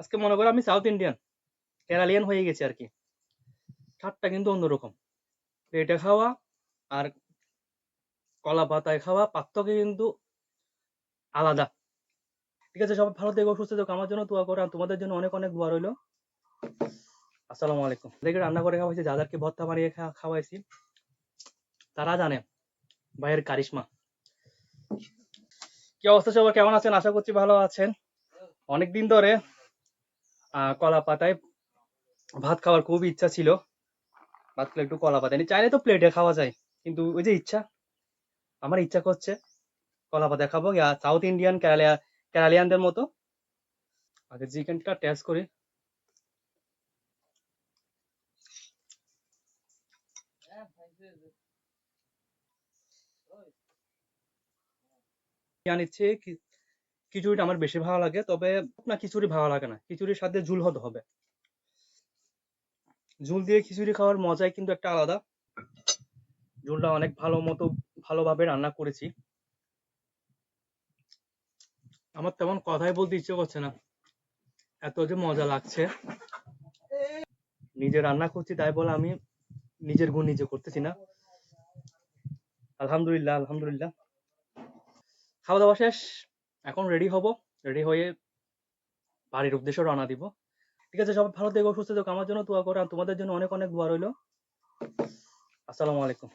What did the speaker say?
আজকে মনে করো আমি সাউথ ইন্ডিয়ান কেরালিয়ান হয়ে গেছি আর কি। স্বাদটা কিন্তু অন্যরকম। পেটে খাওয়া আর কলা পাতায় খাওয়া পার্থক্য কিন্তু আলাদা। ঠিক আছে, সবাই ভালো থেকো, সুস্থ থেকো। আমার জন্য দোয়া করো। তোমাদের জন্য অনেক অনেক দোয়া রইল। আসসালামু আলাইকুম। দেখে রান্না করে খাওয়াইছি যাদেরকে ভর্তা খা- খাওয়াইছি। তারা জানে, ভাইয়ের কারিশমা। কি অবস্থা সবাই কেমন আছেন? আশা করছি ভালো আছেন। অনেকদিন ধরে কলা পাতায় ভাত খাওয়ার খুব ইচ্ছা ছিল। ভাত খেলে একটু কলা পাতায় চাইলে তো প্লেটে খাওয়া যায়, কিন্তু ওই যে ইচ্ছা, আমার ইচ্ছা করছে কলা পাতায় খাব সাউথ ইন্ডিয়ান কেরালিয়া কেরালিয়ানদের মতো। আগে চিকেনটা টেস্ট করি। জানিচ্ছে কি- খিচুড়িটা আমার বেশি ভালো লাগে, তবে না খিচুড়ি ভালো লাগে না। খিচুড়ির সাথে ঝুল হতে হবে। ঝুল দিয়ে খিচুড়ি খাওয়ার মজাই কিন্তু একটা আলাদা। ঝুলটা অনেক ভালো মতো, ভালোভাবে রান্না করেছি। আমার তেমন কথাই বলতে ইচ্ছে করছে না। এত যে মজা লাগছে। নিজে রান্না করছি তাই বলে আমি নিজের গুণ নিজে করতেছি না। আলহামদুলিল্লাহ আলহামদুলিল্লাহ। খাওয়া দাওয়া শেষ। এখন রেডি হব রেডি হয়ে বাড়ির উদ্দেশ্যে রওনা দিব। ঠিক আছে, সবাই ভালো থেকো, সুস্থ থেকো। আমার জন্য দোয়া করো আর তোমাদের জন্য অনেক অনেক দোয়া রইল। আসসালামু আলাইকুম।